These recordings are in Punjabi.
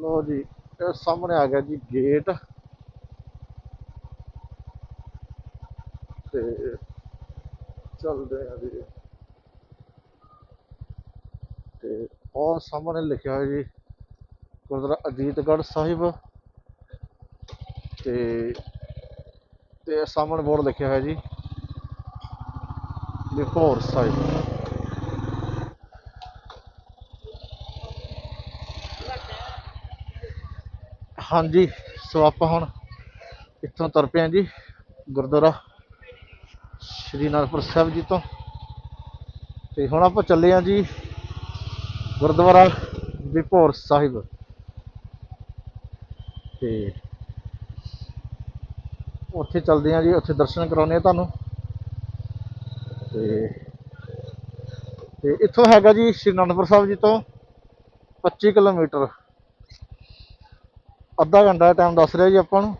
ਲੋ ਜੀ, ਇਹ ਸਾਹਮਣੇ ਆ ਗਿਆ ਜੀ ਗੇਟ ਤੇ ਚੱਲਦੇ ਆ ਜੀ। ਤੇ ਉਹ ਸਾਹਮਣੇ ਲਿਖਿਆ ਹੋਇਆ ਜੀ, ਗੁਰਦੁਆਰਾ ਅਜੀਤਗੜ੍ਹ ਸਾਹਿਬ। ਤੇ ਤੇ ਸਾਹਮਣੇ ਬੋਰਡ ਲਿਖਿਆ ਹੋਇਆ ਜੀ ਲਿਖੌਰ ਸਾਹਿਬ। ਹਾਂਜੀ, ਸੋ ਆਪਾਂ ਹੁਣ ਇੱਥੋਂ ਤੁਰ ਪਏ ਹਾਂ ਜੀ ਗੁਰਦੁਆਰਾ ਸ਼੍ਰੀ ਅਨੰਦਪੁਰ ਸਾਹਿਬ ਜੀ ਤੋਂ। ਤੇ ਹੁਣ ਆਪਾਂ ਚੱਲੇ ਹਾਂ ਜੀ ਗੁਰਦੁਆਰਾ ਵਿਭੋਰ ਸਾਹਿਬ। ਤੇ ਉੱਥੇ ਚੱਲਦੇ ਹਾਂ ਜੀ, ਉੱਥੇ ਦਰਸ਼ਨ ਕਰਾਉਣੇ ਆ ਤੁਹਾਨੂੰ। ਤੇ ਤੇ ਇੱਥੋਂ ਹੈਗਾ ਜੀ ਸ਼੍ਰੀ ਅਨੰਦਪੁਰ ਸਾਹਿਬ ਜੀ ਤੋਂ 25 ਕਿਲੋਮੀਟਰ। ਅੱਧਾ ਘੰਟਾ ਦਾ ਟਾਈਮ ਦੱਸ ਰਿਹਾ ਜੀ ਆਪਾਂ ਨੂੰ।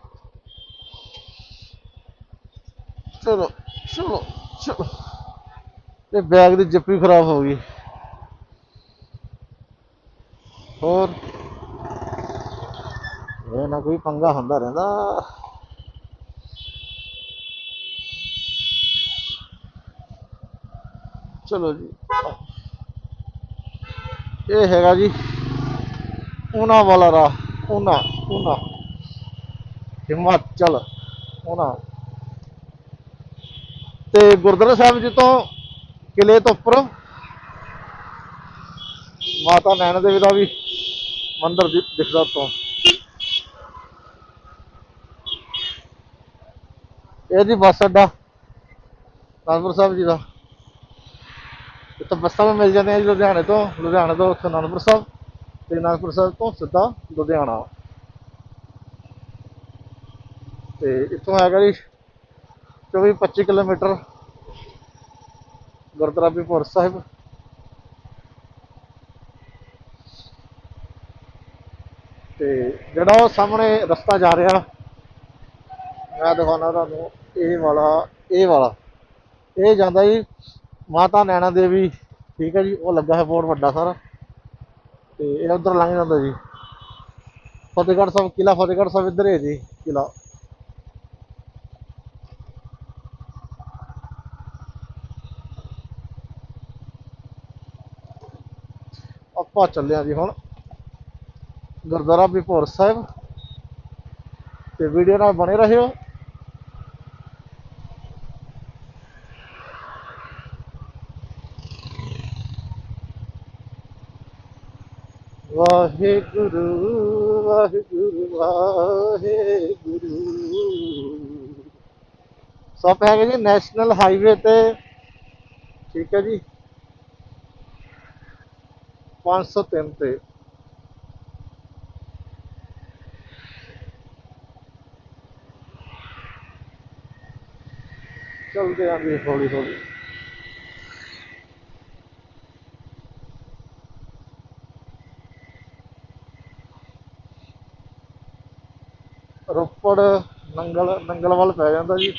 ਚਲੋ ਚਲੋ ਚਲੋ। ਇਹ ਬੈਗ ਦੀ ਜਿੱਪ ਵੀ ਖਰਾਬ ਹੋ ਗਈ। ਹੋਰ? ਇਹ ਨਾ ਕੋਈ ਪੰਗਾ ਹੁੰਦਾ ਰਹਿੰਦਾ। ਚਲੋ ਜੀ। ਇਹ ਹੈਗਾ ਜੀ, ਉਹਨਾਂ ਵਾਲਾ ਰਾਹ। ਉਹਨਾਂ ਉਹਨਾਂ ਹਿਮਾਚਲ ਉਹਨਾਂ ਤੇ ਗੁਰਦੁਆਰਾ ਸਾਹਿਬ ਜੀ ਤੋਂ ਕਿਲੇ ਤੋਂ ਉੱਪਰ ਮਾਤਾ ਨੈਣਾ ਦੇਵੀ ਦਾ ਵੀ ਮੰਦਿਰ ਦਿਖਦਾ ਤੋਂ ਇਹ ਜੀ ਬੱਸ ਅੱਡਾ ਅਨੰਦਪੁਰ ਸਾਹਿਬ ਜੀ ਦਾ ਇੱਥੇ ਬੱਸਾਂ ਵੀ ਮਿਲ ਜਾਂਦੀਆਂ ਜੀ ਲੁਧਿਆਣੇ ਤੋਂ ਲੁਧਿਆਣੇ ਤੋਂ ਉੱਥੇ ਅਨੰਦਪੁਰ ਸਾਹਿਬ ਤੇ ਅਨੰਦਪੁਰ ਸਾਹਿਬ ਤੋਂ ਸਿੱਧਾ ਲੁਧਿਆਣਾ। ਤੇ ਇੱਥੋਂ ਹੈਗਾ ਜੀ 24 25 ਕਿਲੋਮੀਟਰ ਗੁਰਦੁਆਰਾ ਬਿਪੁਰ ਸਾਹਿਬ। ਤੇ ਜਿਹੜਾ ਉਹ ਸਾਹਮਣੇ ਰਸਤਾ ਜਾ ਰਿਹਾ, ਮੈਂ ਦਿਖਾਉਣਾ ਤੁਹਾਨੂੰ ਇਹ ਵਾਲਾ ਇਹ ਵਾਲਾ। ਇਹ ਜਾਂਦਾ ਜੀ ਮਾਤਾ ਨੈਣਾ ਦੇਵੀ, ਠੀਕ ਹੈ ਜੀ, ਉਹ ਲੱਗਾ ਹੈ ਬੋਰਡ ਵੱਡਾ ਸਾਰਾ। ਤੇ ਇਹ ਉਧਰ ਲੰਘ ਜਾਂਦਾ ਜੀ। ਫਤਿਹਗੜ੍ਹ ਸਾਹਿਬ ਕਿਲਾ ਫਤਿਹਗੜ੍ਹ ਸਾਹਿਬ ਇੱਧਰ ਹੀ ਹੈ ਜੀ ਕਿਲਾ ਆਪਾਂ ਚੱਲਿਆ ਜੀ ਹੁਣ ਗੁਰਦੁਆਰਾ ਬਿਪੋਰ ਸਾਹਿਬ। ਤੇ ਵੀਡੀਓ ਨਾਲ ਬਣੇ ਰਹਿਓ ਵਾਹਿਗੁਰੂ ਵਾਹਿਗੁਰੂ ਵਾਹਿਗੁਰੂ। ਸਭ ਹੈਗੇ ਜੀ ਨੈਸ਼ਨਲ ਹਾਈਵੇ ਤੇ। ਠੀਕ ਹੈ ਜੀ। 503 ਤੇ। ਚਲਦੇ ਆਂ ਵੀ ਹੌਲੀ ਹੌਲੀ ਰੋਪੜ ਨੰਗਲ ਨੰਗਲ ਵੱਲ ਪੈ ਜਾਂਦਾ ਜੀ।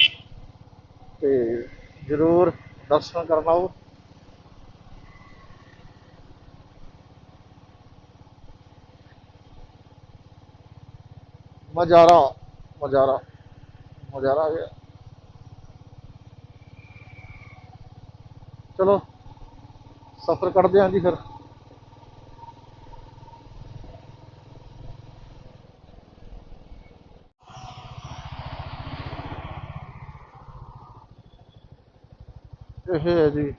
ਤੇ ਜ਼ਰੂਰ ਦਰਸ਼ਨ ਕਰਨ ਆਓ। ਮਜ਼ਾਰਾ ਮਜ਼ਾਰਾ ਮਜ਼ਾਰਾ ਆ ਗਿਆ। ਚਲੋ, ਸਫ਼ਰ ਕਰਦੇ ਹਾਂ ਜੀ ਫਿਰ। ਇਹ ਹੈ ਜੀ।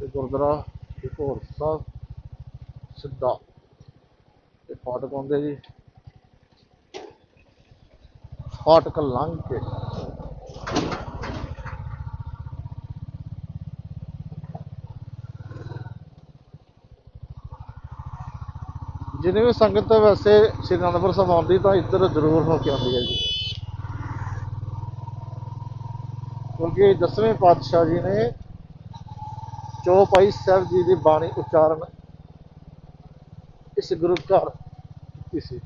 ਤੇ ਗੁਰਦੁਆਰਾ ਹੋਰ ਸਾਹਿਬ ਸਿੱਧਾ। ਤੇ ਫਾਟਕ ਆਉਂਦੇ ਜੀ। ਫਾਟਕ ਲੰਘ ਕੇ। ਜਿਹਨੇ ਵੀ ਸੰਗਤ ਵੈਸੇ ਸ਼੍ਰੀ ਅਨੰਦਪੁਰ ਸਾਹਿਬ ਆਉਂਦੀ ਤਾਂ ਇੱਧਰ ਜ਼ਰੂਰ ਹੋ ਕੇ ਆਉਂਦੀ ਹੈ ਜੀ। ਕਿਉਂਕਿ ਦਸਵੇਂ ਪਾਤਸ਼ਾਹ ਜੀ ਨੇ ਚੌਪਾਈ ਸਾਹਿਬ ਜੀ ਦੀ ਬਾਣੀ ਉਚਾਰਨ ਇਸ ਗੁਰੂ ਘਰ ਕੀਤੀ ਸੀ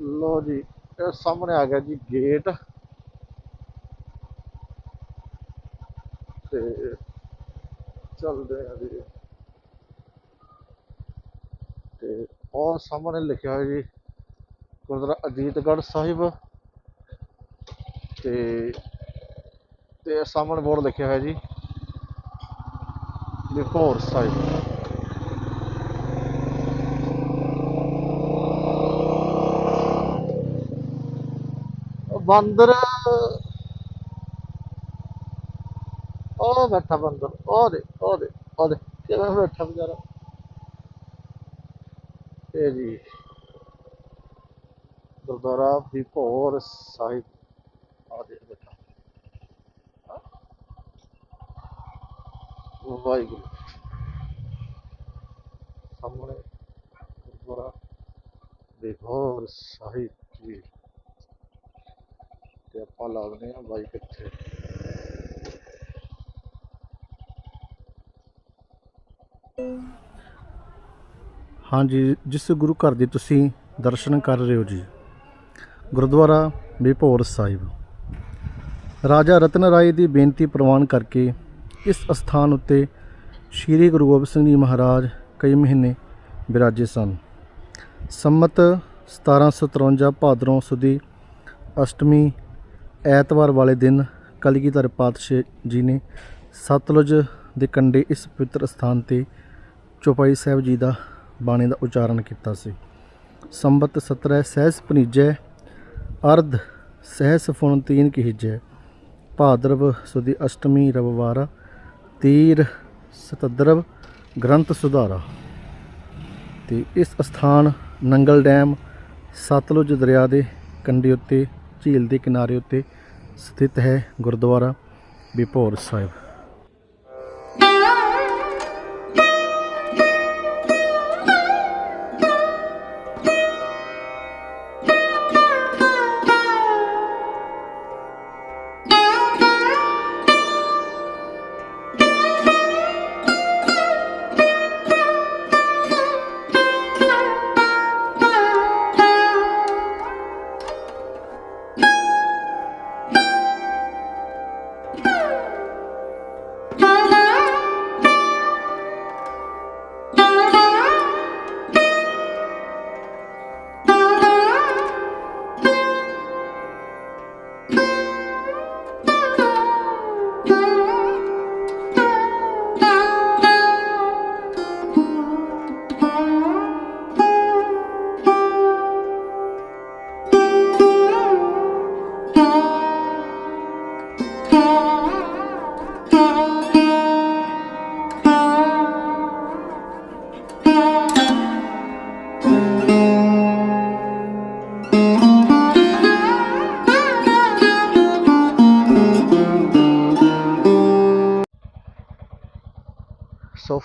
ਲੋ ਜੀ ਇਹ ਸਾਹਮਣੇ ਆ ਗਿਆ ਜੀ ਗੇਟ। ਤੇ ਚੱਲਦੇ ਆ ਜੀ। ਤੇ ਉਹ ਸਾਹਮਣੇ ਲਿਖਿਆ ਹੋਇਆ ਜੀ, ਗੁਰਦੁਆਰਾ ਅਜੀਤਗੜ੍ਹ ਸਾਹਿਬ। ਤੇ ਤੇ ਸਾਹਮਣੇ ਬੋਰਡ ਲਿਖਿਆ ਹੋਇਆ ਜੀ ਲਿਖੋਰ ਸਾਹਿਬ। ਬਾਂਦਰ, ਉਹ ਬੈਠਾ ਬਾਂਦਰ, ਉਹ ਦੇ ਉਹ ਦੇ ਉਹ ਦੇ ਕਿਵੇਂ ਬੈਠਾ ਵਿਚਾਰਾ। ਇਹ ਜੀ, ਗੁਰਦੁਆਰਾ ਵਿਭੋਰ ਸਾਹਿਬ ਆ ਦੇ ਬੈਠਾ। ਵਾਹਿਗੁਰੂ। ਸਾਹਮਣੇ ਗੁਰਦੁਆਰਾ ਵਿਭੋਰ ਸਾਹਿਬ ਜੀ। ਤੇ ਆਪਾਂ ਲਾਉਣੇ ਆ ਬਾਈਕ ਇੱਥੇ ਹਾਂਜੀ, ਜਿਸ ਗੁਰੂ ਘਰ ਦੇ ਤੁਸੀਂ ਦਰਸ਼ਨ ਕਰ ਰਹੇ ਹੋ ਜੀ, ਗੁਰਦੁਆਰਾ ਬੇਭੋਰ ਸਾਹਿਬ। ਰਾਜਾ ਰਤਨ ਰਾਏ ਦੀ ਬੇਨਤੀ ਪ੍ਰਵਾਨ ਕਰਕੇ ਇਸ ਅਸਥਾਨ ਉੱਤੇ ਸ੍ਰੀ ਗੁਰੂ ਗੋਬਿੰਦ ਸਿੰਘ ਜੀ ਮਹਾਰਾਜ ਕਈ ਮਹੀਨੇ ਬਿਰਾਜੇ ਸਨ। ਸੰਮਤ 1753 ਭਾਦਰੋਂ ਸੁਦੀ ਅਸ਼ਟਮੀ ਐਤਵਾਰ ਵਾਲੇ ਦਿਨ ਕਲਗੀਧਰ ਪਾਤਸ਼ਾਹ ਜੀ ਨੇ ਸਤਲੁਜ ਦੇ ਕੰਢੇ ਇਸ ਪਵਿੱਤਰ ਸਥਾਨ ਤੇ ਚੌਪਾਈ ਸਾਹਿਬ ਜੀ ਦਾ ਬਾਣੀ ਦਾ ਉਚਾਰਨ ਕੀਤਾ ਸੀ। ਸੰਬਤ 17 ਸਹਿਸ ਪਨੀਜੈ ਅਰਧ ਸਹਿਸ ਫੁਣ ਤੀਨ ਕੀਜੈ, ਭਾਦਰਵ ਸੁਦੀ ਅਸ਼ਟਮੀ ਰਵਵਾਰ, ਤੀਰ ਸਤਦਰਵ ਗ੍ਰੰਥ ਸੁਧਾਰਾ। ਤੇ ਇਸ ਸਥਾਨ ਨੰਗਲ ਡੈਮ ਸਤਲੁਜ ਦਰਿਆ ਦੇ ਕੰਢੇ ਉੱਤੇ, ਝੀਲ ਦੇ ਕਿਨਾਰੇ ਉੱਤੇ ਸਥਿਤ ਹੈ ਗੁਰਦੁਆਰਾ ਬਿਪੌਰ ਸਾਹਿਬ।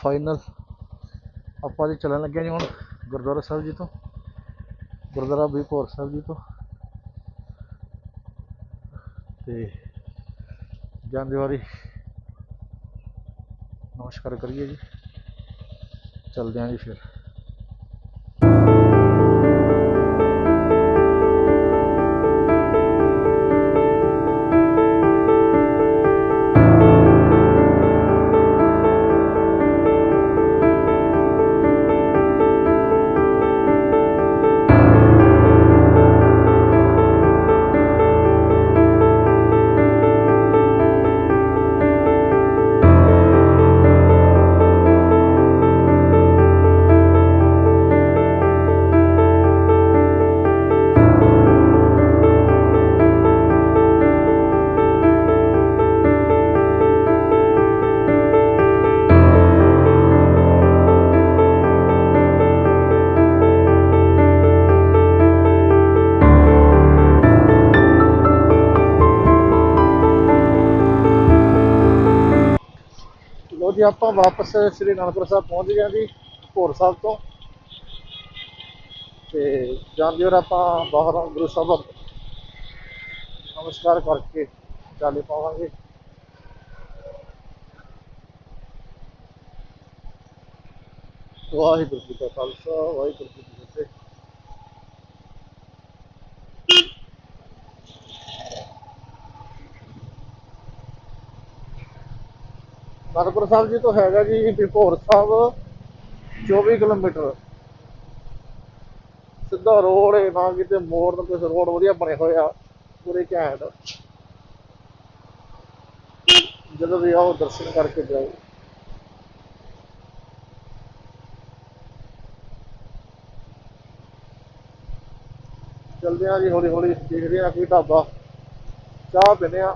ਫਾਈਨਲ ਆਪਾਂ ਜੀ ਚੱਲਣ ਲੱਗੇ ਜੀ ਹੁਣ ਗੁਰਦੁਆਰਾ ਸਾਹਿਬ ਜੀ ਤੋਂ, ਗੁਰਦੁਆਰਾ ਬੀਪੌਰ ਸਾਹਿਬ ਜੀ ਤੋਂ। ਤੇ ਜਾਂਦੇ ਵਾਰੀ ਨਮਸਕਾਰ ਕਰੀਏ ਜੀ। ਚੱਲਦੇ ਆਂ ਜੀ ਫਿਰ। ਲੋ ਆਪਾਂ ਵਾਪਸ ਸ੍ਰੀ ਅਨੰਦਪੁਰ ਸਾਹਿਬ ਪਹੁੰਚ ਗਏ ਜੀ, ਭੋਰ ਸਾਹਿਬ ਤੋਂ। ਤੇ ਜਾਂਦੇ ਹੋਏ ਆਪਾਂ ਬਾਹਰ ਗੁਰੂ ਸਾਹਿਬ ਨਮਸਕਾਰ ਕਰਕੇ ਚਾਲੇ ਪਾਵਾਂਗੇ। ਵਾਹਿਗੁਰੂ ਜੀ ਕਾ ਖਾਲਸਾ, ਵਾਹਿਗੁਰੂ ਜੀ ਕੀ ਫਤਿਹ ਅਨੰਦਪੁਰ ਸਾਹਿਬ ਜੀ ਤੋਂ ਹੈਗਾ ਜੀ ਬਿਪੋਰ ਸਾਹਿਬ 24 ਕਿਲੋਮੀਟਰ। ਸਿੱਧਾ ਰੋਡ ਹੈ, ਨਾ ਕਿਤੇ ਮੋੜ ਤੇ ਕੁਛ ਰੋਡ, ਵਧੀਆ ਬਣੇ ਹੋਏ ਆ ਪੂਰੇ ਘੈਂਟ। ਜਦੋਂ ਵੀ ਆਓ, ਦਰਸ਼ਨ ਕਰਕੇ ਜਾਓ। ਚਲਦੇ ਆ ਜੀ ਹੌਲੀ ਹੌਲੀ ਦੇਖਦੇ ਆ ਕੋਈ ਢਾਬਾ। ਚਾਹ ਪੀਂਦੇ ਆ।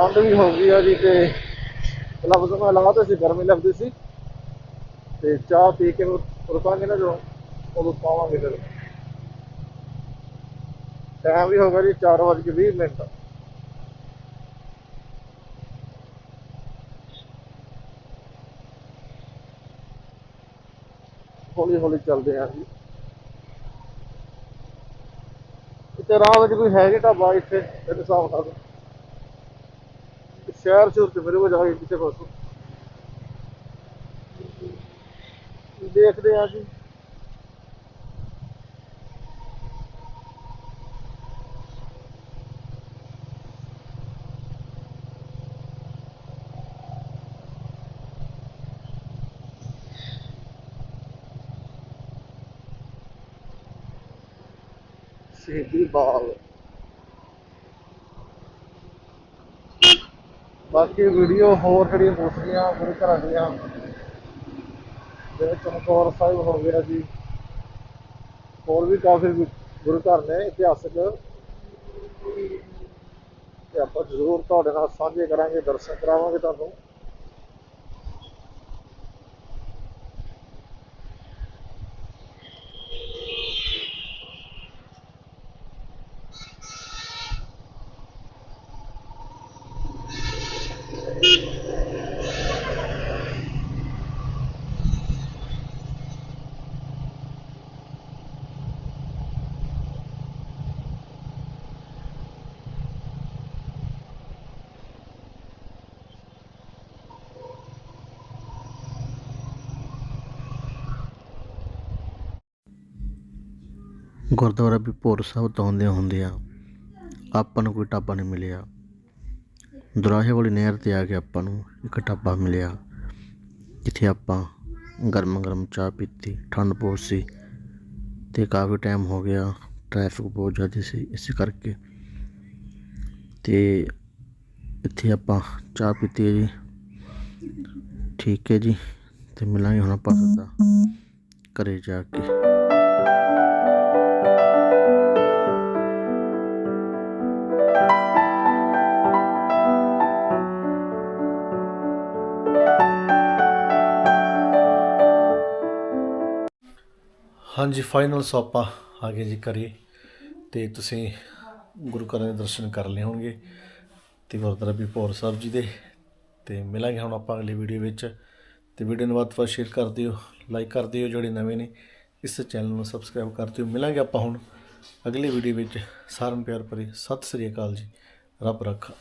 ਠੰਡ ਵੀ ਹੋ ਗਈ ਆ ਜੀ ਤੇ ਲਫ਼ਜ਼ ਮੈਂ ਲਾ ਤੇ ਸੀ, ਗਰਮੀ ਲੱਗਦੀ ਸੀ। ਤੇ ਚਾਹ ਪੀ ਕੇ ਰੁਕਾਂਗੇ ਨਾ ਜਦੋਂ, ਉਦੋਂ ਪਾਵਾਂਗੇ ਫਿਰ। ਟਾਈਮ ਵੀ ਹੋ ਗਿਆ ਜੀ 4:20 ਮਿੰਟ। ਹੌਲੀ ਹੌਲੀ ਚੱਲਦੇ ਆ ਜੀ। ਇੱਥੇ ਰਾਹ ਵਿੱਚ ਕੋਈ ਹੈ ਢਾਬਾ ਇੱਥੇ, ਇਹਦੇ ਹਿਸਾਬ ਨਾਲ। ਸ਼ਹਿਰ ਸ਼ੁਰ ਤੇ ਮੇਰੇ ਕੋ ਜਾ ਕਿਸੇ ਪਾਸੋਂ ਦੇਖਦੇ ਆ ਜੀ। ਸ਼ਹੀਦੀ ਬਾਗ ਬਾਕੀ ਵੀਡੀਓ ਹੋਰ ਜਿਹੜੀਆਂ ਦੂਸਰੀਆਂ ਗੁਰੂ ਘਰਾਂ ਦੀਆਂ, ਜਿਵੇਂ ਚਮਕੌਰ ਸਾਹਿਬ ਹੋ ਗਿਆ ਜੀ। ਹੋਰ ਵੀ ਕਾਫੀ ਗੁਰੂ ਘਰ ਨੇ ਇਤਿਹਾਸਕ। ਤੇ ਆਪਾਂ ਜ਼ਰੂਰ ਤੁਹਾਡੇ ਨਾਲ ਸਾਂਝੇ ਕਰਾਂਗੇ, ਦਰਸ਼ਨ ਕਰਾਵਾਂਗੇ ਤੁਹਾਨੂੰ। ਗੁਰਦੁਆਰਾ ਵੀ ਭੋਰ ਸਾਹਿਬ ਤੋਂ ਆਉਂਦੇ ਹੁੰਦੇ ਆ ਆਪਾਂ ਨੂੰ ਕੋਈ ਢਾਬਾ ਨਹੀਂ ਮਿਲਿਆ। ਦੁਰਾਹੇ ਵਾਲੀ ਨਹਿਰ ਤੇ ਆ ਕੇ ਆਪਾਂ ਨੂੰ ਇੱਕ ਢਾਬਾ ਮਿਲਿਆ ਜਿੱਥੇ ਆਪਾਂ ਗਰਮ ਗਰਮ ਚਾਹ ਪੀਤੀ ਠੰਡ ਬਹੁਤ ਸੀ ਤੇ ਕਾਫੀ ਟਾਈਮ ਹੋ ਗਿਆ ਟ੍ਰੈਫਿਕ ਬਹੁਤ ਜ਼ਿਆਦਾ ਸੀ ਇਸੇ ਕਰਕੇ ਤੇ ਇੱਥੇ ਆਪਾਂ ਚਾਹ ਪੀਤੀ ਜੀ। ਠੀਕ ਹੈ ਜੀ ਤੇ ਮਿਲਾਂਗੇ ਹੁਣ ਆਪਾਂ ਸਿੱਧਾ ਘਰੇ ਜਾ ਕੇ। ਹਾਂਜੀ ਫਾਈਨਲ ਸੋਪਾ ਆ ਗਏ ਜੀ ਘਰੇ ਤੇ ਤੁਸੀਂ ਗੁਰੂ ਘਰਾਂ ਦੇ ਦਰਸ਼ਨ ਕਰ ਲਏ ਹੋਣਗੇ ਤੇ ਗੁਰਦੁਆਰਾ ਵੀ ਭੋਰ ਸਾਹਿਬ ਜੀ ਦੇ। ਤੇ ਮਿਲਾਂਗੇ ਹੁਣ ਆਪਾਂ ਅਗਲੀ ਵੀਡੀਓ ਵਿੱਚ। ਤੇ ਵੀਡੀਓ ਨੂੰ ਵੱਧ ਤੋਂ ਵੱਧ ਸ਼ੇਅਰ ਕਰ ਦਿਓ ਲਾਈਕ ਕਰ ਦਿਓ ਜਿਹੜੇ ਨਵੇਂ ਨੇ। ਇਸ ਚੈਨਲ ਨੂੰ ਸਬਸਕ੍ਰਾਈਬ ਕਰ ਦਿਓ। ਮਿਲਾਂਗੇ ਆਪਾਂ ਹੁਣ ਅਗਲੀ ਵੀਡੀਓ ਵਿੱਚ। ਸਾਰਿਆਂ ਨੂੰ ਪਿਆਰ ਭਰੀ ਸਤਿ ਸ੍ਰੀ ਅਕਾਲ ਜੀ। ਰੱਬ ਰੱਖਾ।